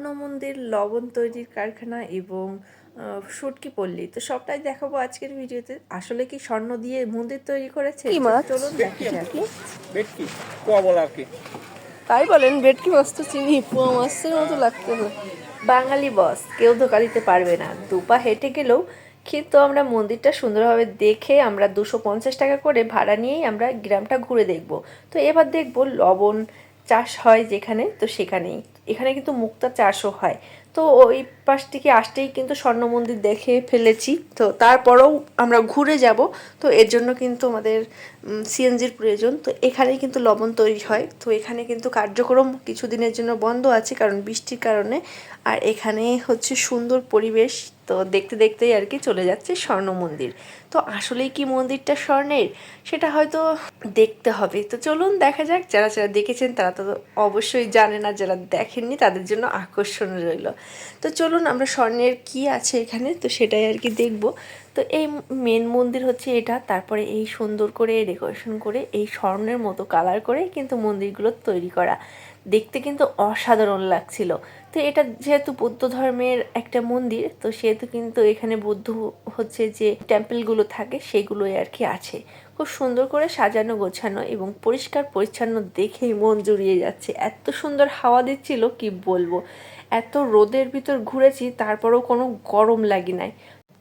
স্বর্ণ মন্দির লবণ তৈরির কারখানা এবং শুটকি পল্লী। তো সবটাই দেখাবো আজকের ভিডিওতে। আসলে কি স্বর্ণ দিয়ে মন্দির তৈরি করেছে? চলুন দেখা আর কি। তাই বলেন ভেটকি মাছ তো চিনি পোয়া মাছের মতো লাগতে হবে। বাঙালি বস কেউ ধোকা দিতে পারবে না। দুপা হেঁটে গেলেও কিন্তু আমরা মন্দিরটা সুন্দরভাবে দেখে আমরা দুশো পঞ্চাশ টাকা করে ভাড়া নিয়েই আমরা গ্রামটা ঘুরে দেখব। তো এবার দেখব লবণ চাষ হয় যেখানে তো সেখানেই। এখানে কিন্তু মুক্তা চাষও হয়। তো ওই পাশ থেকে আসতেই কিন্তু স্বর্ণ মন্দির দেখে ফেলেছি। তো তারপরেও আমরা ঘুরে যাব। তো এর জন্য কিন্তু আমাদের সিএনজির প্রয়োজন। তো এখানেই কিন্তু লবণ তৈরি হয়। তো এখানে কিন্তু কার্যক্রম কিছুদিনের জন্য বন্ধ আছে কারণ বৃষ্টির কারণে। আর এখানে হচ্ছে সুন্দর পরিবেশ। তো দেখতে দেখতেই আর কি চলে যাচ্ছে স্বর্ণ মন্দির। তো আসলেই কি মন্দিরটা স্বর্ণের? সেটা হয়তো দেখতে হবে। তো চলুন দেখা যাক। যারা যারা দেখেছেন তারা তো অবশ্যই জানে না, যারা দেখেননি তাদের জন্য আকর্ষণ রইল। তো চলুন আমরা স্বর্ণের কি আছে এখানে তো সেটাই আর কি দেখব। তো এই মেন মন্দির হচ্ছে এটা। তারপরে এই সুন্দর করে ডেকোরেশন করে, এই স্বর্ণের মতো কালার করে কিন্তু মন্দিরগুলো তৈরি করা। দেখতে কিন্তু অসাধারণ লাগছিল। তো এটা যেহেতু বৌদ্ধ ধর্মের একটা মন্দির, তো সেহেতু কিন্তু এখানে বৌদ্ধ হচ্ছে যে টেম্পলগুলো থাকে সেগুলোই আর কি আছে। খুব সুন্দর করে সাজানো, গোছানো এবং পরিষ্কার পরিচ্ছন্ন দেখেই মন জুড়িয়ে যাচ্ছে। এত সুন্দর হাওয়া দিচ্ছিল, কি বলব? এত রোদের ভিতর ঘুরেছি, তারপরেও কোনো গরম লাগি নাই।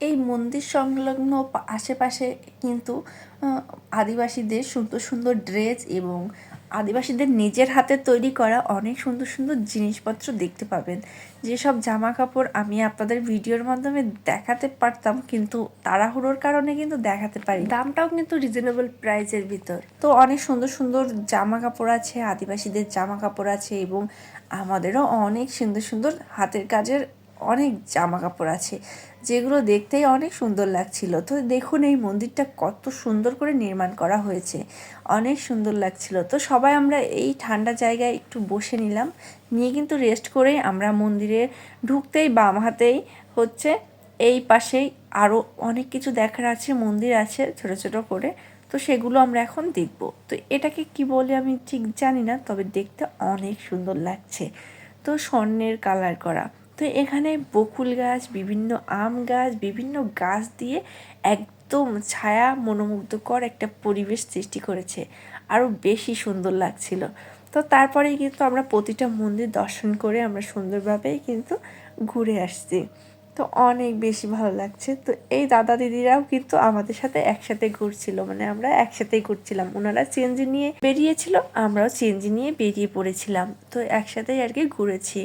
এই মন্দির সংলগ্ন আশেপাশে কিন্তু আদিবাসীদের সুন্দর সুন্দর ড্রেস এবং আদিবাসীদের নিজের হাতে তৈরি করা অনেক সুন্দর সুন্দর জিনিসপত্র দেখতে পাবেন। যেসব জামা কাপড় আমি আপনাদের ভিডিওর মাধ্যমে দেখাতে পারতাম কিন্তু তাড়াহুড়োর কারণে কিন্তু দেখাতে পারি দামটাও কিন্তু রিজনেবল প্রাইসের ভিতর। তো অনেক সুন্দর সুন্দর জামা কাপড় আছে, আদিবাসীদের জামা কাপড় আছে এবং আমাদেরও অনেক সুন্দর সুন্দর হাতের কাজের অনেক জামা কাপড় আছে, যেগুলো দেখতেই অনেক সুন্দর লাগছিল। তো দেখুন এই মন্দিরটা কত সুন্দর করে নির্মাণ করা হয়েছে। অনেক সুন্দর লাগছিল। তো সবাই আমরা এই ঠান্ডা জায়গায় একটু বসে নিলাম। নিয়ে কিন্তু রেস্ট করে আমরা মন্দিরে ঢুকতেই বাম হাতেই হচ্ছে এই পাশেই আরও অনেক কিছু দেখার আছে, মন্দির আছে ছোট ছোট করে। তো সেগুলো আমরা এখন দেখব। তো এটাকে কি বলে আমি ঠিক জানি না, তবে দেখতে অনেক সুন্দর লাগছে। তো স্বর্ণের কালার করা। তো এখানে বকুল গাছ, বিভিন্ন আম গাছ, বিভিন্ন গাছ দিয়ে একদম ছায়া মনোমুগ্ধকর একটা পরিবেশ সৃষ্টি করেছে। আরও বেশি সুন্দর লাগছিল। তো তারপরেই কিন্তু আমরা প্রতিটা মন্দির দর্শন করে আমরা সুন্দরভাবেই কিন্তু ঘুরে আসছি। তো অনেক বেশি ভালো লাগছে। তো এই দাদা দিদিরাও কিন্তু আমাদের সাথে একসাথে ঘুরছিল। মানে আমরা একসাথেই ঘুরছিলাম। ওনারা চেঞ্জি নিয়ে বেরিয়েছিল, আমরাও চেঞ্জি নিয়ে বেরিয়ে পড়েছিলাম। তো একসাথেই আর কি ঘুরেছি।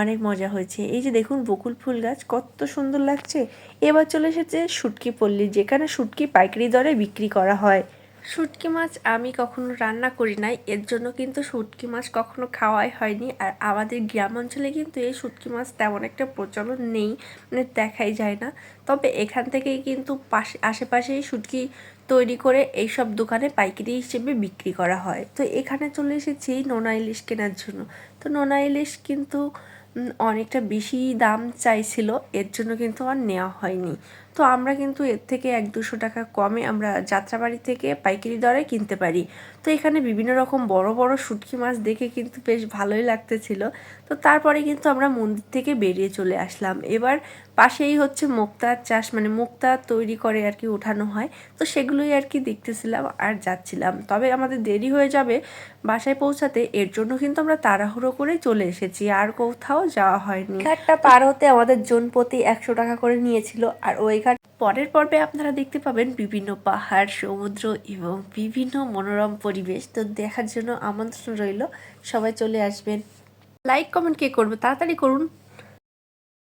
অনেক মজা হয়েছে। এই যে দেখুন বকুল ফুল গাছ, কত সুন্দর লাগছে। এবার চলে এসেছে শুটকি পল্লী, যেখানে শুটকি পাইকারি দরে বিক্রি করা হয়। শুটকি মাছ আমি কখনো রান্না করি নাই। এর জন্য কিন্তু শুটকি মাছ কখনো খাওয়াই হয়নি। আর আমাদের গ্রাম অঞ্চলে কিন্তু এই শুটকি মাছ তেমন একটা প্রচলন নেই মানে দেখাই যায় না। তবে এখান থেকেই কিন্তু পাশে, আশেপাশেই শুটকি তৈরি করে এইসব দোকানে পাইকারি হিসেবে বিক্রি করা হয়। তো এখানে চলে এসেছি নোনা ইলিশ কেনার জন্য। তো নোনা ইলিশ কিন্তু অনেকটা বেশি দাম চাইছিল। এর জন্য কিন্তু আর নেওয়া হয়নি। তো আমরা কিন্তু এর থেকে এক দুশো টাকা কমে আমরা যাত্রাবাড়ি থেকে পাইকারি দরে কিনতে পারি। তো এখানে বিভিন্ন রকম বড় বড় শুটকি মাছ দেখে কিন্তু বেশ ভালোই লাগতেছিল। তো তারপরে কিন্তু আমরা মন্দির থেকে বেরিয়ে চলে আসলাম। এবার পাশেই হচ্ছে মুক্তার চাষ মানে মুক্তা তৈরি করে আর কি ওঠানো হয়। তো সেগুলোই আর কি দেখতেছিলাম আর যাচ্ছিলাম। তবে আমাদের দেরি হয়ে যাবে বাসায় পৌঁছাতে, এর জন্য কিন্তু আমরা তাড়াহুড়ো করে চলে এসেছি। আর কোথাও যাওয়া হয়নি। ঘাটটা পার হতে আমাদের জনপতি একশো টাকা করে নিয়েছিল। আর ওই ঘাট পরের পর্বে আপনারা দেখতে পাবেন বিভিন্ন পাহাড়, সমুদ্র এবং বিভিন্ন মনোরম পরিবেশ। তো দেখার জন্য আমন্ত্রণ রইল। সবাই চলে আসবেন। লাইক কমেন্ট কে করবে? তাড়াতাড়ি করুন।